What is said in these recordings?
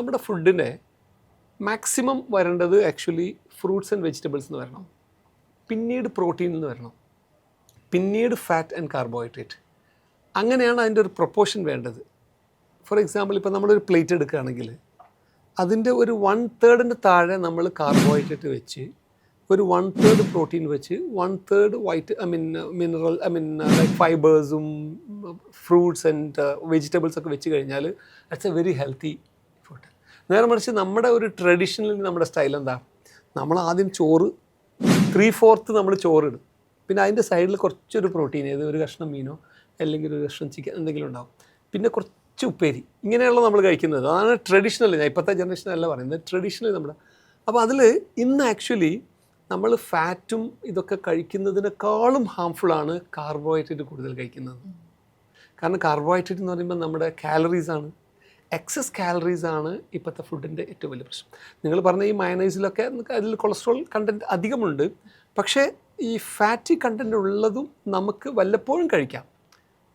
നമ്മുടെ ഫുഡിനെ മാക്സിമം വരേണ്ടത് ആക്ച്വലി ഫ്രൂട്ട്സ് ആൻഡ് വെജിറ്റബിൾസ് എന്ന് വരണം. പിന്നീട് പ്രോട്ടീൻ എന്ന് വരണം. പിന്നീട് ഫാറ്റ് ആൻഡ് കാർബോഹൈഡ്രേറ്റ് അങ്ങനെയാണ് അതിന്റെ ഒരു പ്രൊപ്പോർഷൻ വേണ്ടത്. ഫോർ എക്സാമ്പിൾ ഇപ്പോൾ നമ്മളൊരു പ്ലേറ്റ് എടുക്കുകയാണെങ്കിൽ അതിന്റെ ഒരു വൺ തേർഡിന്റെ താഴെ നമ്മൾ കാർബോഹൈഡ്രേറ്റ് വെച്ച് ഒരു വൺ തേർഡ് പ്രോട്ടീൻ വെച്ച് one third white I mean mineral I mean like ഫൈബേഴ്സും fruits and vegetables ഒക്കെ വെച്ച് കഴിഞ്ഞാൽ ഇറ്റ്സ് എ വെരി ഹെൽത്തി നേരെ മറിച്ച് നമ്മുടെ ഒരു ട്രഡീഷണലി നമ്മുടെ സ്റ്റൈൽ എന്താ? നമ്മൾ ആദ്യം ചോറ് ത്രീ ഫോർത്ത് നമ്മൾ ചോറിടും പിന്നെ അതിന്റെ സൈഡിൽ കുറച്ചൊരു പ്രോട്ടീൻ ഏത് ഒരു കഷ്ണം മീനോ അല്ലെങ്കിൽ ഒരു കഷ്ണം ചിക്കൻ എന്തെങ്കിലും ഉണ്ടാവും. പിന്നെ കുറച്ച് ഉപ്പേരി. ഇങ്ങനെയുള്ള നമ്മൾ കഴിക്കുന്നത്. അതാണ് ട്രഡീഷണൽ ഞാൻ ഇപ്പോഴത്തെ ജനറേഷൻ അല്ല പറയുന്നത്. ട്രഡീഷണൽ നമ്മുടെ. അപ്പോൾ അതിൽ ഇന്ന് ആക്ച്വലി നമ്മൾ ഫാറ്റും ഇതൊക്കെ കഴിക്കുന്നതിനേക്കാളും ഹാംഫുള്ളാണ് കാർബോഹൈഡ്രേറ്റ് കൂടുതൽ കഴിക്കുന്നത്. കാരണം കാർബോഹൈഡ്രേറ്റ് എന്ന് പറയുമ്പോൾ നമ്മുടെ കാലറീസാണ് എക്സസ് കാലറീസ് ആണ് ഇപ്പോഴത്തെ ഫുഡിന്റെ ഏറ്റവും വലിയ പ്രശ്നം. നിങ്ങൾ പറഞ്ഞ ഈ മയനൈസിലൊക്കെ അതിൽ കൊളസ്ട്രോൾ കണ്ടന്റ് അധികമുണ്ട്. പക്ഷേ ഈ ഫാറ്റി കണ്ടന്റ് ഉള്ളതും നമുക്ക് വല്ലപ്പോഴും കഴിക്കാം.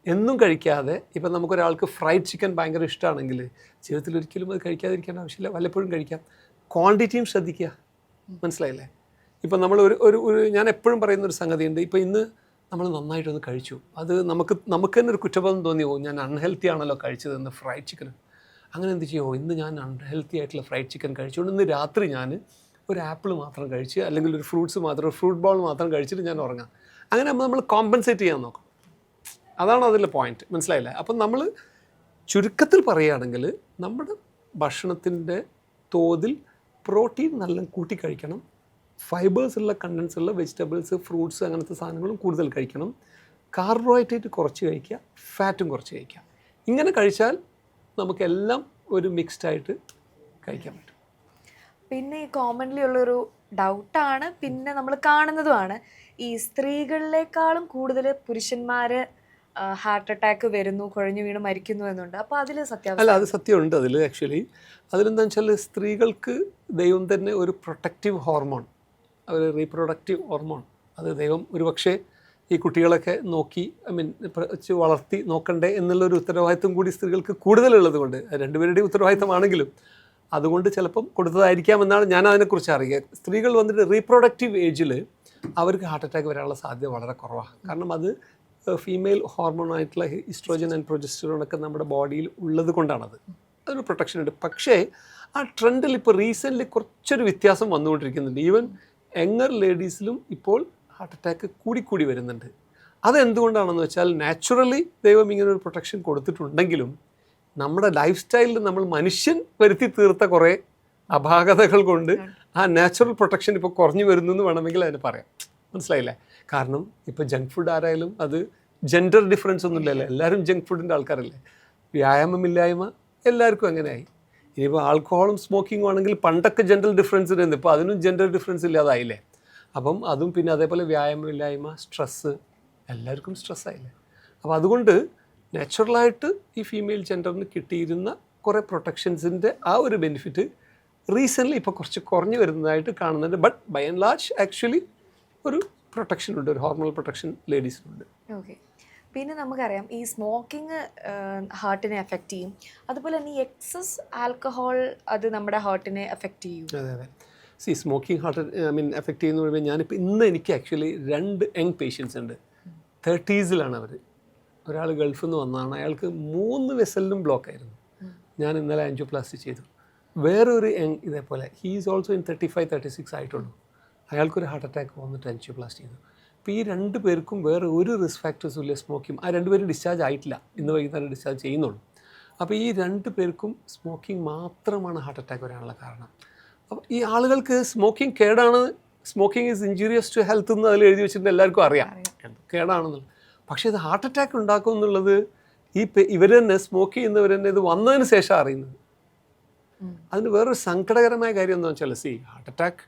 എന്നും കഴിക്കാതെ ഇപ്പം നമുക്കൊരാൾക്ക് ഫ്രൈഡ് ചിക്കൻ ഭയങ്കര ഇഷ്ടമാണെങ്കിൽ ജീവിതത്തിൽ ഒരിക്കലും അത് കഴിക്കാതിരിക്കേണ്ട ആവശ്യമില്ല. വല്ലപ്പോഴും കഴിക്കാം. ക്വാണ്ടിറ്റിയും ശ്രദ്ധിക്കുക. മനസ്സിലായില്ലേ? ഇപ്പം നമ്മൾ ഒരു ഒരു ഞാൻ എപ്പോഴും പറയുന്ന ഒരു സംഗതിയുണ്ട്. ഇപ്പോൾ ഇന്ന് നമ്മൾ നന്നായിട്ടൊന്ന് കഴിച്ചു. അത് നമുക്ക് നമുക്ക് തന്നെ ഒരു കുറ്റബോധം തോന്നി ഞാൻ അൺഹെൽത്തി ആണല്ലോ കഴിച്ചതെന്ന് ഫ്രൈഡ് ചിക്കൻ അങ്ങനെ എന്ത് ചെയ്യുമോ ഇന്ന് ഞാൻ അൺഹെൽത്തി ആയിട്ടുള്ള ഫ്രൈഡ് ചിക്കൻ കഴിച്ചുകൊണ്ട് ഇന്ന് രാത്രി ഞാൻ ഒരു ആപ്പിൾ മാത്രം കഴിച്ച് അല്ലെങ്കിൽ ഒരു ഫ്രൂട്ട്സ് മാത്രം ഫ്രൂട്ട് ബോൾ മാത്രം കഴിച്ചിട്ട് ഞാൻ ഉറങ്ങാം. അങ്ങനെ നമ്മൾ കോമ്പൻസേറ്റ് ചെയ്യാൻ നോക്കും. അതാണ് അതിന്റെ പോയിന്റ് മനസ്സിലായില്ലേ? അപ്പം നമ്മൾ ചുരുക്കത്തിൽ പറയുകയാണെങ്കിൽ നമ്മുടെ ഭക്ഷണത്തിന്റെ തോതിൽ പ്രോട്ടീൻ നല്ല കൂട്ടി കഴിക്കണം. ഫൈബേഴ്സ് ഉള്ള കണ്ടൻസ് ഉള്ള വെജിറ്റബിൾസ് ഫ്രൂട്ട്സ് അങ്ങനത്തെ സാധനങ്ങളും കൂടുതൽ കഴിക്കണം. കാർബോഹൈഡ്രേറ്റ് കുറച്ച് കഴിക്കുക ഫാറ്റും കുറച്ച് കഴിക്കുക. ഇങ്ങനെ കഴിച്ചാൽ നമുക്കെല്ലാം ഒരു മിക്സ്ഡ് ആയിട്ട് കഴിക്കാൻ പറ്റും. പിന്നെ ഈ കോമൺലി ഉള്ളൊരു ഡൗട്ടാണ് പിന്നെ നമ്മൾ കാണുന്നതുമാണ്. ഈ സ്ത്രീകളിലേക്കാളും കൂടുതൽ പുരുഷന്മാർ ഹാർട്ട് അറ്റാക്ക് വരുന്നു കുഴഞ്ഞു വീണ് മരിക്കുന്നു എന്നുണ്ട്. അപ്പോൾ അതിൽ സത്യം അല്ല അത് സത്യമുണ്ട് അതിൽ ആക്ച്വലി അതിലെന്താ വെച്ചാൽ സ്ത്രീകൾക്ക് ദൈവം തന്നെ ഒരു പ്രൊട്ടക്റ്റീവ് ഹോർമോൺ ഒരു റീപ്രൊഡക്റ്റീവ് ഹോർമോൺ അത് ദൈവം ഒരുപക്ഷെ ഈ കുട്ടികളൊക്കെ നോക്കി ഐ മീൻ വളർത്തി നോക്കണ്ടേ എന്നുള്ളൊരു ഉത്തരവാദിത്വം കൂടി സ്ത്രീകൾക്ക് കൂടുതലുള്ളത് കൊണ്ട് രണ്ടുപേരുടെയും ഉത്തരവാദിത്തമാണെങ്കിലും അതുകൊണ്ട് ചിലപ്പം കൊടുത്തതായിരിക്കാം എന്നാണ് ഞാൻ അതിനെക്കുറിച്ച് അറിയുക. സ്ത്രീകൾ വന്നിട്ട് റീപ്രൊഡക്റ്റീവ് ഏജിൽ അവർക്ക് ഹാർട്ട് അറ്റാക്ക് വരാനുള്ള സാധ്യത വളരെ കുറവാണ്. കാരണം അത് ഫീമെയിൽ ഹോർമോണായിട്ടുള്ള ഈസ്ട്രോജൻ ആൻഡ് പ്രൊജസ്റ്ററോണൊക്കെ നമ്മുടെ ബോഡിയിൽ ഉള്ളത് കൊണ്ടാണത്. അതൊരു പ്രൊട്ടക്ഷൻ ഉണ്ട്. പക്ഷേ ആ ട്രെൻഡിൽ ഇപ്പോൾ റീസെന്റ്ലി കുറച്ചൊരു വ്യത്യാസം വന്നുകൊണ്ടിരിക്കുന്നുണ്ട്. ഈവൻ യങ്ങർ ലേഡീസിലും ഇപ്പോൾ ഹാർട്ട് അറ്റാക്ക് കൂടിക്കൂടി വരുന്നുണ്ട്. അതെന്തുകൊണ്ടാണെന്ന് വെച്ചാൽ നാച്ചുറലി ദൈവം ഇങ്ങനെ ഒരു പ്രൊട്ടക്ഷൻ കൊടുത്തിട്ടുണ്ടെങ്കിലും നമ്മുടെ ലൈഫ് സ്റ്റൈലിൽ നമ്മൾ മനുഷ്യൻ വരുത്തി തീർത്ത കുറേ അപാകതകൾ കൊണ്ട് ആ നാച്ചുറൽ പ്രൊട്ടക്ഷൻ ഇപ്പോൾ കുറഞ്ഞു വരുന്നു എന്ന് വേണമെങ്കിൽ അതിന് പറയാം. മനസ്സിലായില്ലേ? കാരണം ഇപ്പോൾ ജങ്ക് ഫുഡ് ആരായാലും അത് ജെൻഡർ ഡിഫറൻസ് ഒന്നും ഇല്ലല്ലോ എല്ലാവരും ജങ്ക് ഫുഡിന്റെ ആൾക്കാരല്ലേ? വ്യായാമമില്ലായ്മ എല്ലാവർക്കും അങ്ങനെയായി. ഇനിയിപ്പോൾ ആൽക്കഹോളും സ്മോക്കിങ്ങും ആണെങ്കിൽ പണ്ടൊക്കെ ജെൻഡർ ഡിഫറൻസ് ഇരുന്നു. ഇപ്പോൾ അതിനും ജെൻഡർ ഡിഫറൻസ് ഇല്ലാതായില്ലേ? അപ്പം അതും പിന്നെ അതേപോലെ വ്യായാമമില്ലായ്മ സ്ട്രെസ്സ് എല്ലാവർക്കും സ്ട്രെസ്സായില്ലേ അപ്പോൾ അതുകൊണ്ട് നാച്ചുറലായിട്ട് ഈ ഫീമെയിൽ ജെൻഡറിന് കിട്ടിയിരുന്ന കുറേ പ്രൊട്ടക്ഷൻസിന്റെ ആ ഒരു ബെനിഫിറ്റ് റീസെന്റ്ലി ഇപ്പോൾ കുറച്ച് കുറഞ്ഞു വരുന്നതായിട്ട് കാണുന്നുണ്ട്. But by and large actually ഒരു പ്രൊട്ടക്ഷൻ ഉണ്ട് ഒരു ഹോർമോണൽ പ്രൊട്ടക്ഷൻ ലേഡീസിനുണ്ട് ഓക്കെ പിന്നെ നമുക്കറിയാം ഈ സ്മോക്കിംഗ് ഹാർട്ടിനെ എഫക്റ്റ് ചെയ്യും. അതുപോലെ തന്നെ ഈ എക്സസ് ആൽക്കഹോൾ അത് നമ്മുടെ ഹാർട്ടിനെ എഫക്റ്റ് ചെയ്യും. അതെ അതെ. See smoking heart I mean effect ചെയ്യുന്ന പറയുമ്പോൾ ഞാനിപ്പോൾ ഇന്ന് എനിക്ക് ആക്ച്വലി രണ്ട് യങ് പേഷ്യൻസ് ഉണ്ട്. തേർട്ടീസിലാണ് അവർ ഒരാൾ ഗൾഫിൽ നിന്ന് വന്നതാണ്. അയാൾക്ക് മൂന്ന് വെസലിനും ബ്ലോക്ക് ആയിരുന്നു. ഞാൻ ഇന്നലെ ആൻജിയോപ്ലാസ്റ്റി ചെയ്തു. വേറൊരു യങ് ഇതേപോലെ he is also in thirty five thirty six ആയിട്ടുള്ളൂ. അയാൾക്കൊരു ഹാർട്ട് അറ്റാക്ക് വന്നിട്ട് ആൻജിയോപ്ലാസ്റ്റി ചെയ്തു. അപ്പോൾ ഈ രണ്ട് പേർക്കും വേറെ ഒരു റിസ്ക് ഫാക്ടേഴ്സും ഇല്ല സ്മോക്കിംഗ് ആ രണ്ടുപേരും ഡിസ്ചാർജ് ആയിട്ടില്ല. ഇന്ന് വൈകുന്നേരം ഡിസ്ചാർജ് ചെയ്യുന്നുള്ളൂ. അപ്പോൾ ഈ രണ്ട് പേർക്കും സ്മോക്കിംഗ് മാത്രമാണ് ഹാർട്ട് അറ്റാക്ക് വരാനുള്ള കാരണം. അപ്പോൾ ഈ ആളുകൾക്ക് സ്മോക്കിംഗ് കേടാണ്. Smoking is injurious to health എന്ന് അതിൽ എഴുതി വെച്ചിട്ട് എല്ലാവർക്കും അറിയാം. കേടാണെന്നുള്ളത്. പക്ഷേ ഇത് ഹാർട്ട് അറ്റാക്ക് ഉണ്ടാക്കും എന്നുള്ളത് ഈ ഇവർ തന്നെ സ്മോക്ക് ചെയ്യുന്നവർ തന്നെ ഇത് വന്നതിന് ശേഷം അറിയുന്നത്. അതിന് വേറൊരു സങ്കടകരമായ കാര്യം എന്താ വെച്ചാൽ സി ഹാർട്ട് അറ്റാക്ക്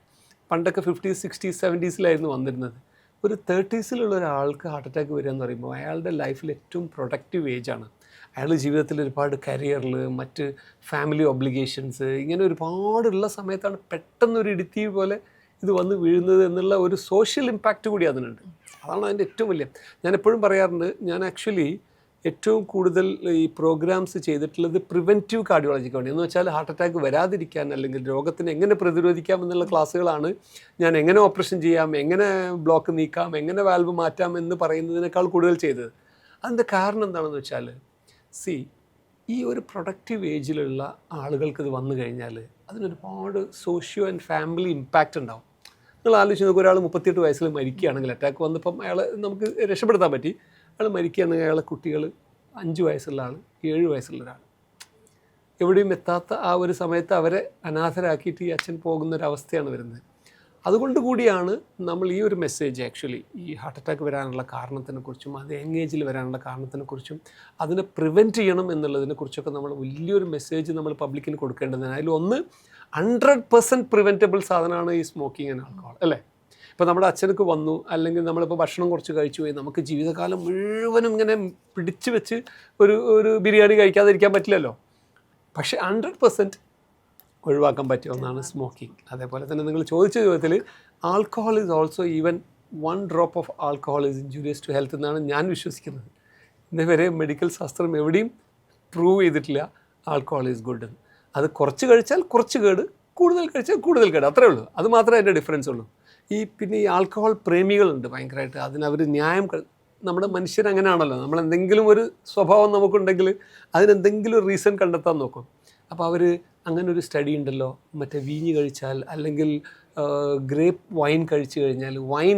പണ്ടൊക്കെ ഫിഫ്റ്റീസ് സിക്സ്റ്റീസ് സെവന്റീസിലായിരുന്നു വന്നിരുന്നത്. ഒരു തേർട്ടീസിലുള്ള ഒരാൾക്ക് ഹാർട്ട് അറ്റാക്ക് വരിക എന്ന് പറയുമ്പോൾ അയാളുടെ ലൈഫിൽ ഏറ്റവും പ്രൊഡക്റ്റീവ് ഏജാണ് അയാളുടെ ജീവിതത്തിൽ ഒരുപാട് കരിയറിൽ മറ്റ് ഫാമിലി ഒബ്ലിഗേഷൻസ് ഇങ്ങനെ ഒരുപാടുള്ള സമയത്താണ് പെട്ടെന്ന് ഒരു ഇടുത്തി പോലെ ഇത് വന്ന് വീഴുന്നത് എന്നുള്ള ഒരു സോഷ്യൽ ഇമ്പാക്റ്റ് കൂടി അതിനുണ്ട്. അതാണ് അതിന്റെ ഏറ്റവും വലിയ. ഞാൻ എപ്പോഴും പറയാറുണ്ട് ഞാൻ ആക്ച്വലി ഏറ്റവും കൂടുതൽ ഈ പ്രോഗ്രാംസ് ചെയ്തിട്ടുള്ളത് പ്രിവെന്റീവ് കാർഡിയോളജിക്ക് വേണ്ടി എന്ന് വെച്ചാൽ ഹാർട്ട് അറ്റാക്ക് വരാതിരിക്കാൻ അല്ലെങ്കിൽ രോഗത്തിന് എങ്ങനെ പ്രതിരോധിക്കാം എന്നുള്ള ക്ലാസ്സുകളാണ് ഞാൻ എങ്ങനെ ഓപ്പറേഷൻ ചെയ്യാം എങ്ങനെ ബ്ലോക്ക് നീക്കാം എങ്ങനെ വാൽവ് മാറ്റാം എന്ന് പറയുന്നതിനേക്കാൾ കൂടുതൽ ചെയ്തത്. അതിന്റെ കാരണം എന്താണെന്ന് വെച്ചാൽ സി ഈ ഒരു പ്രൊഡക്റ്റീവ് ഏജിലുള്ള ആളുകൾക്ക് ഇത് വന്നു കഴിഞ്ഞാൽ അതിനൊരുപാട് സോഷ്യോ ആൻഡ് ഫാമിലി ഇമ്പാക്റ്റ് ഉണ്ടാവും. നിങ്ങൾ ആലോചിച്ച് നോക്കുക ഒരാൾ മുപ്പത്തിയെട്ട് വയസ്സിൽ മരിക്കുകയാണെങ്കിൽ അറ്റാക്ക് വന്നപ്പം അയാൾ നമുക്ക് രക്ഷപ്പെടുത്താൻ പറ്റി. അയാൾ മരിക്കുകയാണെങ്കിൽ അയാളെ കുട്ടികൾ അഞ്ച് വയസ്സുള്ള ആൾ ഏഴ് വയസ്സുള്ള ഒരാൾ എവിടെയും എത്താത്ത ആ ഒരു സമയത്ത് അവരെ അനാഥരാക്കിയിട്ട് ഈ അച്ഛൻ പോകുന്ന ഒരു അവസ്ഥയാണ് വരുന്നത്. അതുകൊണ്ട് കൂടിയാണ് നമ്മൾ ഈ ഒരു മെസ്സേജ് ആക്ച്വലി ഈ ഹാർട്ട് അറ്റാക്ക് വരാനുള്ള കാരണത്തിനെക്കുറിച്ചും അത് എങ്ങേജിൽ വരാനുള്ള കാരണത്തിനെക്കുറിച്ചും അതിനെ പ്രിവെന്റ് ചെയ്യണം എന്നുള്ളതിനെക്കുറിച്ചൊക്കെ നമ്മൾ വലിയൊരു മെസ്സേജ് നമ്മൾ പബ്ലിക്കിന് കൊടുക്കേണ്ടതാണ്. അതിൽ ഒന്ന് ഹൺഡ്രഡ് പെർസെന്റ് പ്രിവെന്റബിൾ സാധനമാണ് ഈ സ്മോക്കിംഗ് ആൻഡ് ആൽക്കഹോൾ അല്ലേ? ഇപ്പോൾ നമ്മുടെ അച്ഛനക്ക് വന്നു അല്ലെങ്കിൽ നമ്മളിപ്പോൾ ഭക്ഷണം കുറച്ച് കഴിച്ചു പോയി നമുക്ക് ജീവിതകാലം മുഴുവനും ഇങ്ങനെ പിടിച്ചു വെച്ച് ഒരു ഒരു ബിരിയാണി കഴിക്കാതിരിക്കാൻ പറ്റില്ലല്ലോ. പക്ഷേ ഹൺഡ്രഡ് പെർസെന്റ് ഒഴിവാക്കാൻ പറ്റിയ ഒന്നാണ് സ്മോക്കിംഗ് അതേപോലെ തന്നെ നിങ്ങൾ ചോദിച്ച ചോദ്യത്തിൽ alcohol is also even one drop of alcohol is injurious to health എന്നാണ് ഞാൻ വിശ്വസിക്കുന്നത്. ഇന്നുവരെ മെഡിക്കൽ ശാസ്ത്രം എവിടെയും പ്രൂവ് ചെയ്തിട്ടില്ല ആൽക്കഹോൾ ഈസ് ഗുഡ് എന്ന്. അത് കുറച്ച് കഴിച്ചാൽ കുറച്ച് കേട് കൂടുതൽ കഴിച്ചാൽ കൂടുതൽ കേട്. അത്രേ ഉള്ളൂ. അത് മാത്രമേ അതിന്റെ ഡിഫറൻസ് ഉള്ളൂ. ഈ പിന്നെ ഈ ആൽക്കഹോൾ പ്രേമികളുണ്ട് ഭയങ്കരമായിട്ട്. അതിനവർ ന്യായം നമ്മുടെ മനുഷ്യർ അങ്ങനെയാണല്ലോ. നമ്മൾ എന്തെങ്കിലും ഒരു സ്വഭാവം നമുക്കുണ്ടെങ്കിൽ അതിനെന്തെങ്കിലും റീസൺ കണ്ടെത്താൻ നോക്കും. അപ്പോൾ അവർ അങ്ങനെ ഒരു സ്റ്റഡി ഉണ്ടല്ലോ. മറ്റേ വീഞ്ഞ് കഴിച്ചാൽ അല്ലെങ്കിൽ ഗ്രേപ്പ് വൈൻ കഴിച്ചു കഴിഞ്ഞാൽ വൈൻ